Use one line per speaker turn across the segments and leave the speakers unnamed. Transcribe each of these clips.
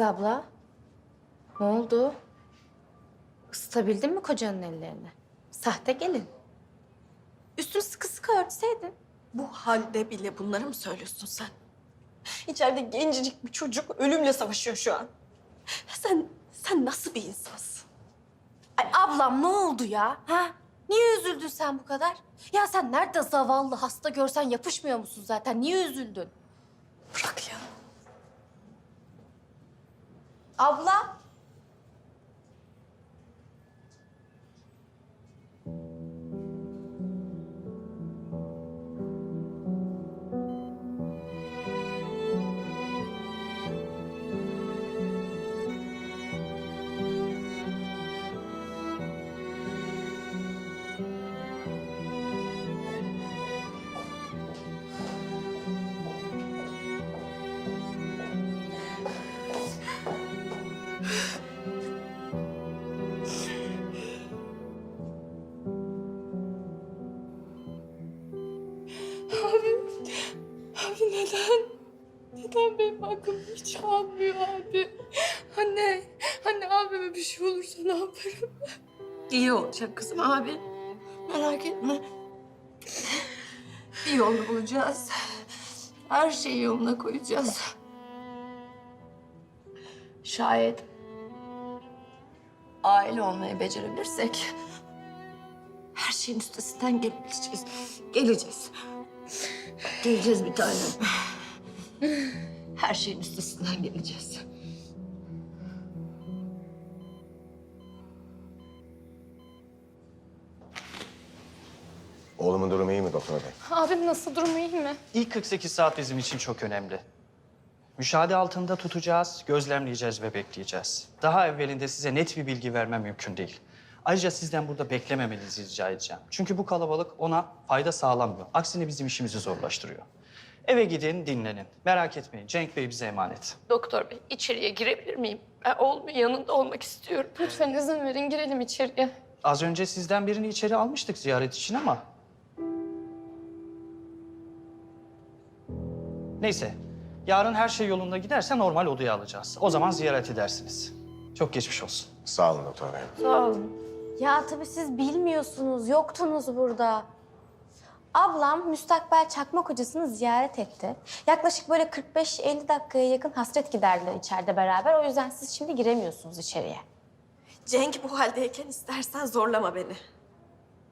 Kız abla. Ne oldu? Isıtabildin mi kocanın ellerini? Sahte gelin. Üstünü sıkı sıkı örtseydin.
Bu halde bile bunları mı söylüyorsun sen? İçeride gencecik bir çocuk ölümle savaşıyor şu an. Sen, sen nasıl bir insansın?
Ay ablam ne oldu ya? Ha? Niye üzüldün sen bu kadar? Ya sen nerede zavallı hasta görsen yapışmıyor musun zaten? Niye üzüldün?
Bırak ya.
Abla.
Aklım hiç almıyor abi? Anne, anne abime bir şey olursa ne yaparım?
İyi olacak kızım abi. Merak etme. Bir yolunu bulacağız. Her şeyi yoluna koyacağız. Şayet aile olmayı becerebilirsek her şeyin üstesinden gelebileceğiz. Geleceğiz. Geleceğiz bir tanem. Her şeyin üstesinden geleceğiz.
Oğlumun durumu iyi mi doktor bey?
Abim nasıl durumu iyi mi?
İlk 48 saat bizim için çok önemli. Müşahede altında tutacağız, gözlemleyeceğiz ve bekleyeceğiz. Daha evvelinde size net bir bilgi vermem mümkün değil. Ayrıca sizden burada beklememenizi rica edeceğim. Çünkü bu kalabalık ona fayda sağlamıyor. Aksine bizim işimizi zorlaştırıyor. Eve gidin, dinlenin. Merak etmeyin, Cenk Bey bize emanet.
Doktor bey, içeriye girebilir miyim? Ben oğlumun yanında olmak istiyorum. Lütfen izin verin, girelim içeriye.
Az önce sizden birini içeri almıştık ziyaret için ama... Neyse, yarın her şey yolunda giderse normal odaya alacağız. O zaman ziyaret edersiniz. Çok geçmiş olsun.
Sağ olun doktor bey.
Sağ olun.
Ya tabii siz bilmiyorsunuz, yoktunuz burada. Ablam müstakbel çakma kocasını ziyaret etti. Yaklaşık böyle 45-50 dakikaya yakın hasret giderdiler içeride beraber. O yüzden siz şimdi giremiyorsunuz içeriye.
Cenk bu haldeyken istersen zorlama beni.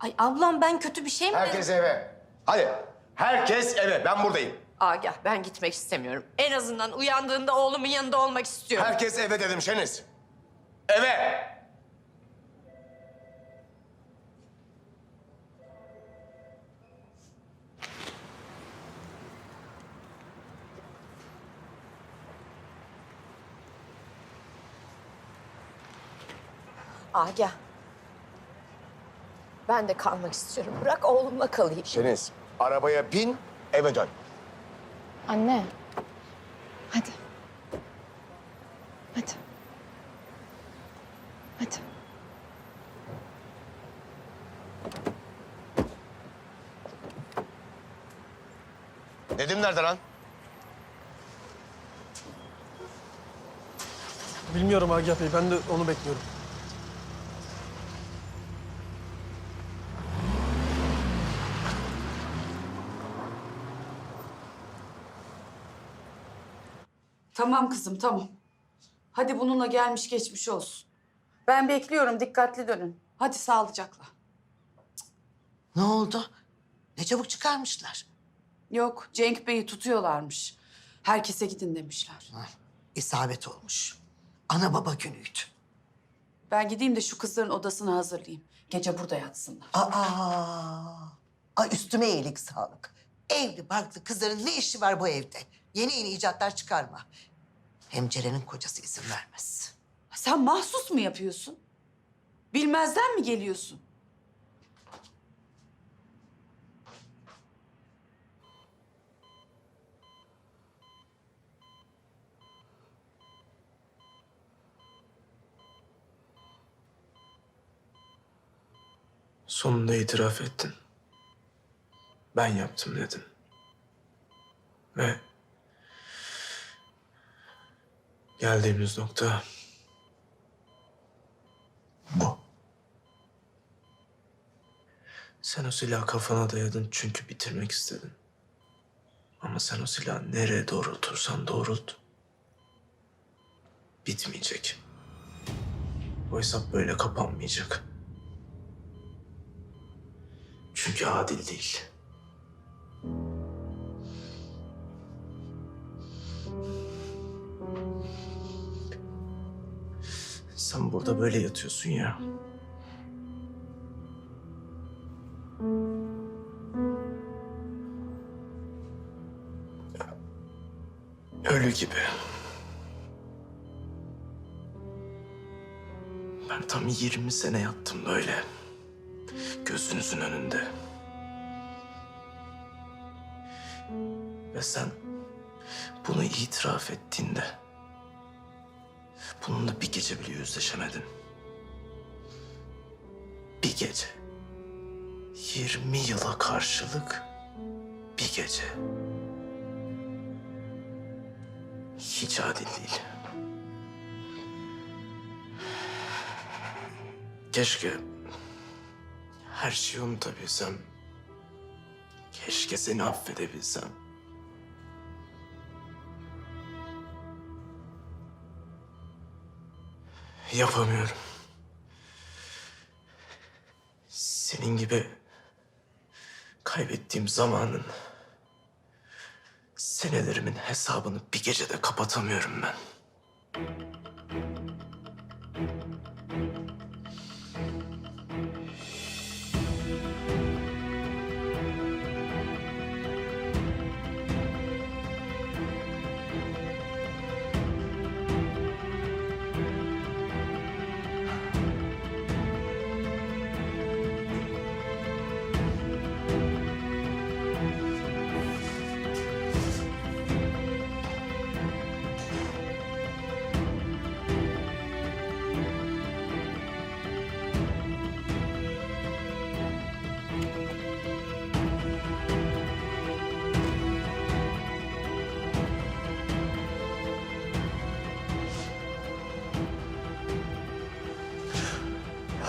Ay ablam ben kötü bir şey mi dedim?
Herkes eve. Hadi. Herkes eve. Ben buradayım.
Agah ben gitmek istemiyorum. En azından uyandığında oğlumun yanında olmak istiyorum.
Herkes eve dedim Şeniz. Eve.
Agah. Ben de kalmak istiyorum. Bırak oğlumla kalayım.
Şeniz, arabaya bin, eve dön.
Anne. Hadi. Hadi. Hadi.
Nedim nerede lan?
Bilmiyorum Agah Bey, ben de onu bekliyorum.
Tamam kızım tamam. Hadi bununla gelmiş geçmiş olsun. Ben bekliyorum dikkatli dönün. Hadi sağlıcakla.
Ne oldu? Ne çabuk çıkarmışlar.
Yok Cenk Bey'i tutuyorlarmış. Herkese gidin demişler.
Ay, isabet olmuş. Ana baba günüydü.
Ben gideyim de şu kızların odasını hazırlayayım. Gece burada yatsınlar.
Aa, ay üstüme iyilik sağlık. Evli barklı kızların ne işi var bu evde? Yeni yeni icatlar çıkarma. Hem Ceren'in kocası izin vermez.
Sen mahsus mu yapıyorsun? Bilmezden mi geliyorsun?
Sonunda itiraf ettin. Ben yaptım dedin. Ve Geldiğimiz nokta bu. Sen o silahı kafana dayadın çünkü bitirmek istedin. Ama sen o silahı nereye doğrultursan doğrult. Bitmeyecek. O hesap böyle kapanmayacak. Çünkü adil değil. Sen burada böyle yatıyorsun ya. Ölü gibi. Ben tam 20 sene yattım böyle. Gözünüzün önünde. Ve sen bunu itiraf ettiğinde bununla bir gece bile yüzleşemedin. Bir gece. 20 yıla karşılık bir gece. Hiç adil değil. Keşke her şeyi unutabilsem. Keşke seni affedebilsem. Yapamıyorum. Senin gibi kaybettiğim zamanın senelerimin hesabını bir gecede kapatamıyorum ben.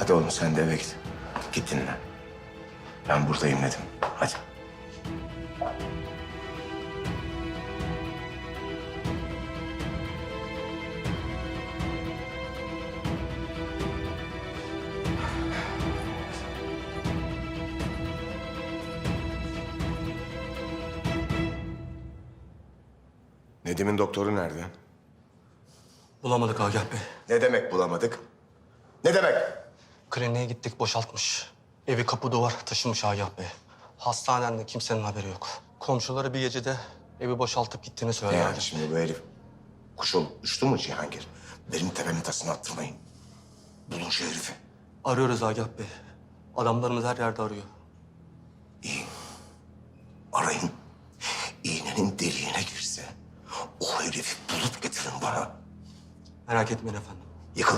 Hadi oğlum sen de eve git. Git dinle. Ben buradayım dedim. Hadi. Nedim'in doktoru nerede?
Bulamadık Agah Bey.
Ne demek bulamadık? Ne demek?
Kliniğe gittik boşaltmış. Evi kapı duvar taşımış Agah Bey. Hastanede kimsenin haberi yok. Komşuları bir gecede evi boşaltıp gittiğini
Ne
söyledi.
yani şimdi bu herif? Kuş olup uçtu mu Cihangir? Benim tepemin tasını attırmayın. Bulun şu herifi.
Arıyoruz Agah Bey. Adamlarımız her yerde arıyor.
Arayın. İğnenin deliğine girse o herifi bulup getirin bana.
Merak etmeyin efendim.
Yıkıl.